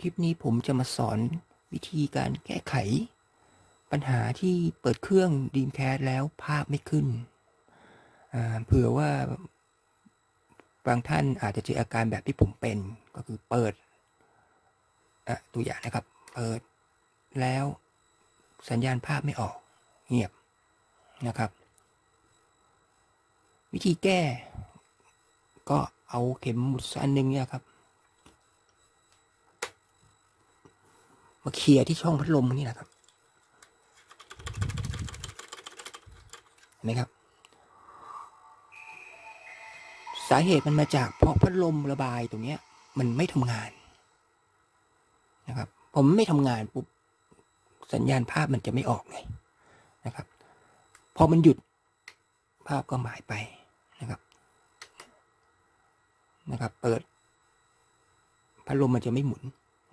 คลิปนี้ผมจะมาสอนวิธีการแก้ไข ปัญหาที่เปิดเครื่อง Dreamcast แล้วภาพไม่ขึ้น เผื่อว่าบางท่านอาจจะเจออาการแบบที่ผมเป็นก็คือเปิดตัวอย่างนะครับ เปิดแล้วสัญญาณภาพไม่ออก เงียบนะครับ วิธีแก้ก็เอาเข็มหมุดอันหนึงเนี่ยครับ มาเคลียร์ที่ช่องพัดลมนี่แหละครับเห็นไหมครับ สาเหตุมันมาจากเพราะพัดลมระบายตรงเนี้ย มันไม่ทำงานนะครับผมไม่ทำงานปุ๊บสัญญาณภาพมันจะไม่ออกไงนะครับ พอมันหยุดภาพก็หายไปนะครับนะครับ เปิดพัดลมมันจะไม่หมุน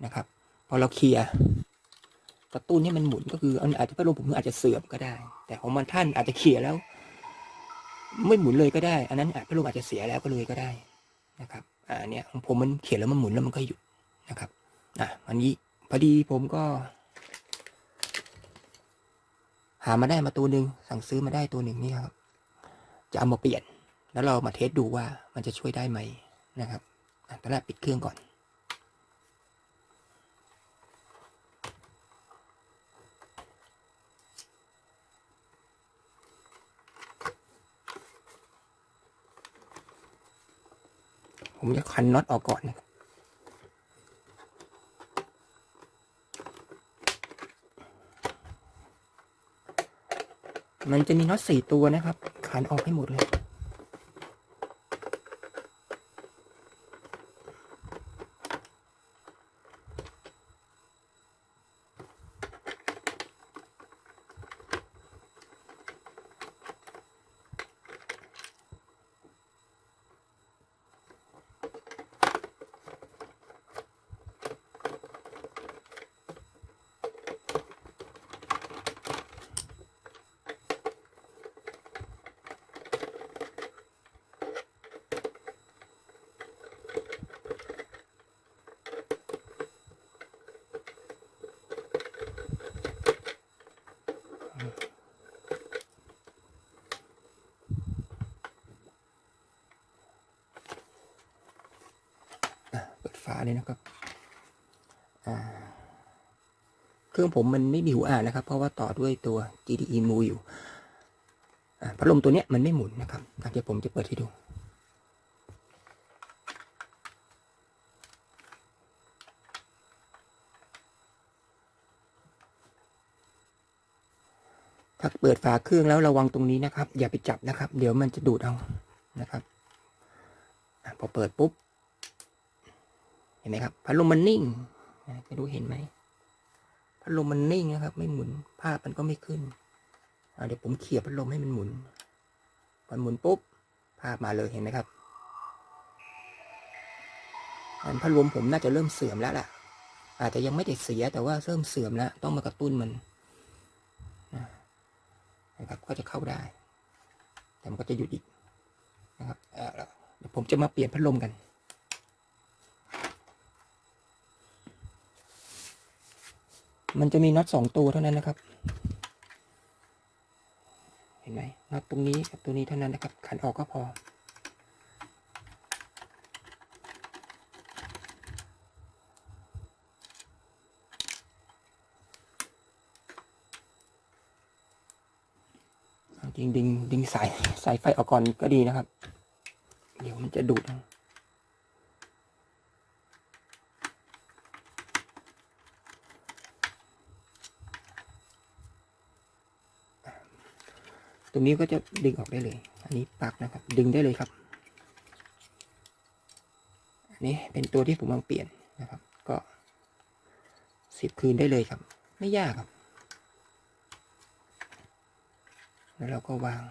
นะครับ พอเราเคลียร์กระตุ้นให้มันหมุนก็คืออันอาจจะพัดลมผมอาจจะเสื่อมก็ได้ แต่ของมันท่านอาจจะเคลียร์แล้ว ไม่หมุนเลยก็ได้ อันนั้นอาจพัดลมอาจจะเสียแล้วก็เลยก็ได้นะครับอ่าเนี่ยของผมมันเขียนแล้วมันหมุนแล้วมันก็หยุดนะครับอะอันนี้พอดีผมก็ หามาได้มาตัวหนึ่งสั่งซื้อมาได้ตัวหนึ่งนี่ครับ จะเอามาเปลี่ยน แล้วเรามาเทสดูว่ามันจะช่วยได้ไหมนะครับอะตอนแรกปิดเครื่องก่อน ผมจะคันน็อตออกก่อนนะครับมันจะมีน็อตสี่ตัวนะครับขันออกให้หมดเลย ฝาเลยนะครับเครื่องผมมันไม่มีหูอ่านนะครับ เพราะว่าต่อด้วยตัว GDE m u อยู่อ่าพัดลมตัวเนี้ยมันไม่หมุนนะครับเดี๋ยวผมจะเปิดให้ดูถ้าเปิดฝาเครื่องแล้วระวังตรงนี้นะครับ อย่าไปจับนะครับ เดี๋ยวมันจะดูดเอานะครับพอเปิดปุ๊บ ห็นไหมครับพัดลมมันนิ่งอะไม่รู้เห็นไหมพัดลมมันนิ่งนะครับ ไม่หมุนภาพมันก็ไม่ขึ้นเดี๋ยวผมเขี่ยพัดลมให้มันหมุนพอหมุนปุ๊บภาพมาเลยเห็นไหมครับอันพัดลมผมน่าจะเริ่มเสื่อมแล้วล่ะ อาจจะยังไม่ได้เสียแต่ว่าเริ่มเสื่อมแล้ว ต้องมากระตุ้นมันนะครับก็จะเข้าได้ แต่มันก็จะหยุดอีกนะครับเดี๋ยวผมจะมาเปลี่ยนพัดลมกัน มันจะมีน็อตสองตัวเท่านั้นนะครับ เห็นไหมน็อตตรงนี้กับตัวนี้เท่านั้นนะครับ ขันออกก็พอ จริงดึงดึงสายสายไฟออกก่อนก็ดีนะครับ เดี๋ยวมันจะดูดเอ รงนี้ก็จะดึงออกได้เลย อันนี้ปลักนะครับ ดึงได้เลยครับ อันนี้เป็นตัวที่ผมวางเปลี่ยนนะครับ ก็สียบคืนได้เลยครับ ไม่ยากครับ แล้วเราก็วาง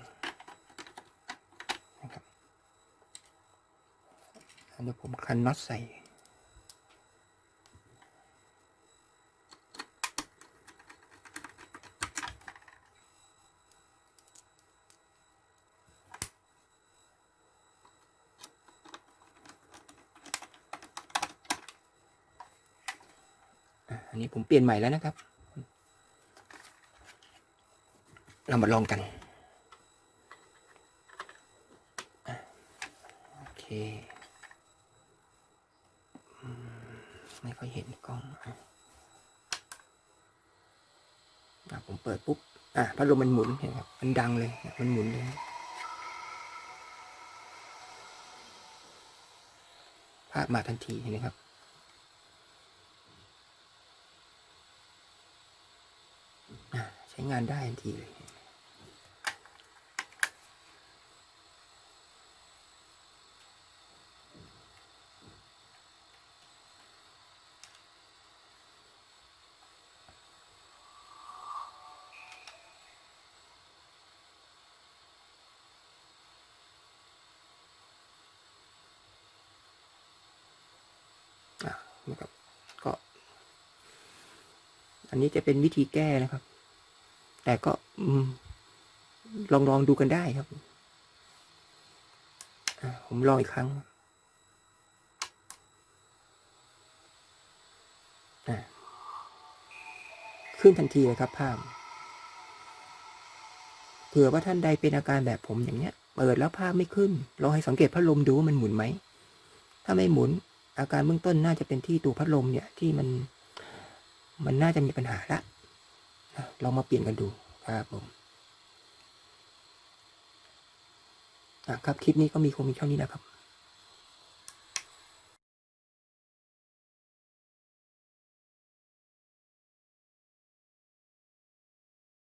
นะครับเดี๋ยวผมคันน็อตใส่ อันนี้ผมเปลี่ยนใหม่แล้วนะครับ เรามาลองกัน โอเค ไม่ค่อยเห็นกล้องอะผมเปิดปุ๊บ อะพัดลมมันหมุนเห็นไหมครับ มันดังเลย มันหมุนเลย ภาพมาทันทีเห็นไหมครับ อะใช้งานได้ทันทีเลยอะนะครับก็ อันนี้จะเป็นวิธีแก้นะครับ แต่ก็อืมลองลองดูกันได้ครับอะผมลองอีกครั้งอะขึ้นทันทีเลยครับภาพเผื่อว่าท่านใดเป็นอาการแบบผมอย่างเนี้ย เปิดแล้วภาพไม่ขึ้น ลองให้สังเกตพัดลมดูว่ามันหมุนไหม ถ้าไม่หมุน อาการเบื้องต้นน่าจะเป็นที่ตัวพัดลมเนี่ยที่มัน มันน่าจะมีปัญหาละ นะลองมาเปลี่ยนกันดูครับผมอะครับ คลิปนี้ก็มีคงมีเท่านี้นะครับ